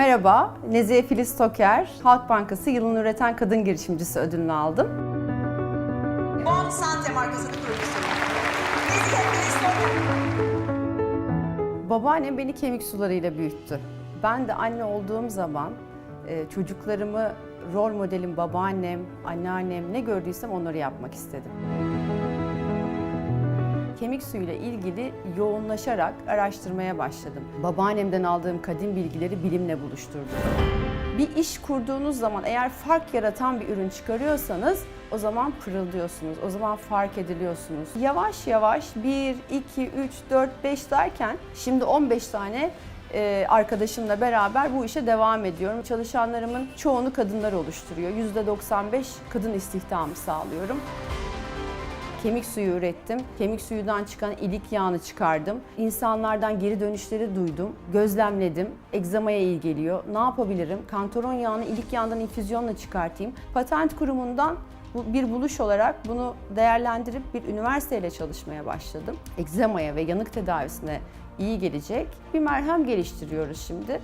Merhaba, Nezihe Filiz Toker, Halk Bankası Yılın Üreten Kadın Girişimcisi ödülünü aldım. Bon Sante markasının kurucusu. Nezihe Filiz Toker. Babaannem beni kemik sularıyla büyüttü. Ben de anne olduğum zaman e, çocuklarımı rol modelim babaannem, anneannem ne gördüysem onları yapmak istedim. Kemik suyuyla ilgili yoğunlaşarak araştırmaya başladım. Babaannemden aldığım kadim bilgileri bilimle buluşturdum. Bir iş kurduğunuz zaman eğer fark yaratan bir ürün çıkarıyorsanız o zaman pırıldıyorsunuz, o zaman fark ediliyorsunuz. Yavaş yavaş 1, 2, 3, 4, 5 derken şimdi 15 tane e, arkadaşımla beraber bu işe devam ediyorum. Çalışanlarımın çoğunu kadınlar oluşturuyor. %95 kadın istihdamı sağlıyorum. Kemik suyu ürettim. Kemik suyundan çıkan ilik yağını çıkardım. İnsanlardan geri dönüşleri duydum. Gözlemledim. Egzamaya iyi geliyor. Ne yapabilirim? Kantaron yağını ilik yağından infüzyonla çıkartayım. Patent kurumundan bir buluş olarak bunu değerlendirip bir üniversiteyle çalışmaya başladım. Egzamaya ve yanık tedavisine iyi gelecek bir merhem geliştiriyoruz şimdi.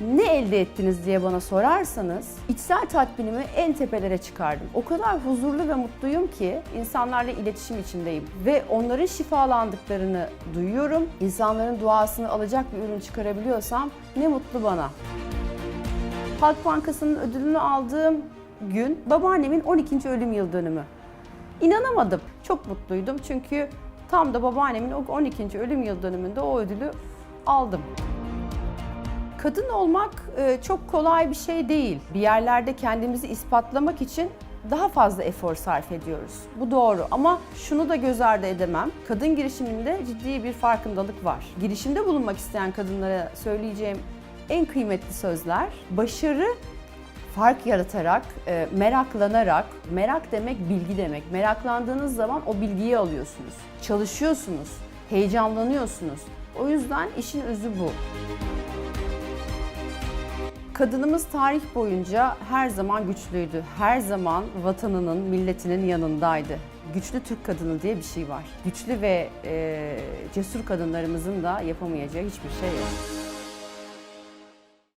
Ne elde ettiniz diye bana sorarsanız içsel tatminimi en tepelere çıkardım. O kadar huzurlu ve mutluyum ki insanlarla iletişim içindeyim ve onların şifalandıklarını duyuyorum. İnsanların duasını alacak bir ürün çıkarabiliyorsam ne mutlu bana. Halk Bankası'nın ödülünü aldığım gün babaannemin 12. ölüm yıl dönümü. İnanamadım. Çok mutluydum çünkü tam da babaannemin o 12. ölüm yıl dönümünde o ödülü aldım. Kadın olmak e, çok kolay bir şey değil. Bir yerlerde kendimizi ispatlamak için daha fazla efor sarf ediyoruz. Bu doğru ama şunu da göz ardı edemem. Kadın girişiminde ciddi bir farkındalık var. Girişimde bulunmak isteyen kadınlara söyleyeceğim en kıymetli sözler başarı fark yaratarak, e, meraklanarak, merak demek bilgi demek. Meraklandığınız zaman o bilgiyi alıyorsunuz. Çalışıyorsunuz, heyecanlanıyorsunuz. O yüzden işin özü bu. Kadınımız tarih boyunca her zaman güçlüydü. Her zaman vatanının, milletinin yanındaydı. Güçlü Türk kadını diye bir şey var. Güçlü ve e, cesur kadınlarımızın da yapamayacağı hiçbir şey yok.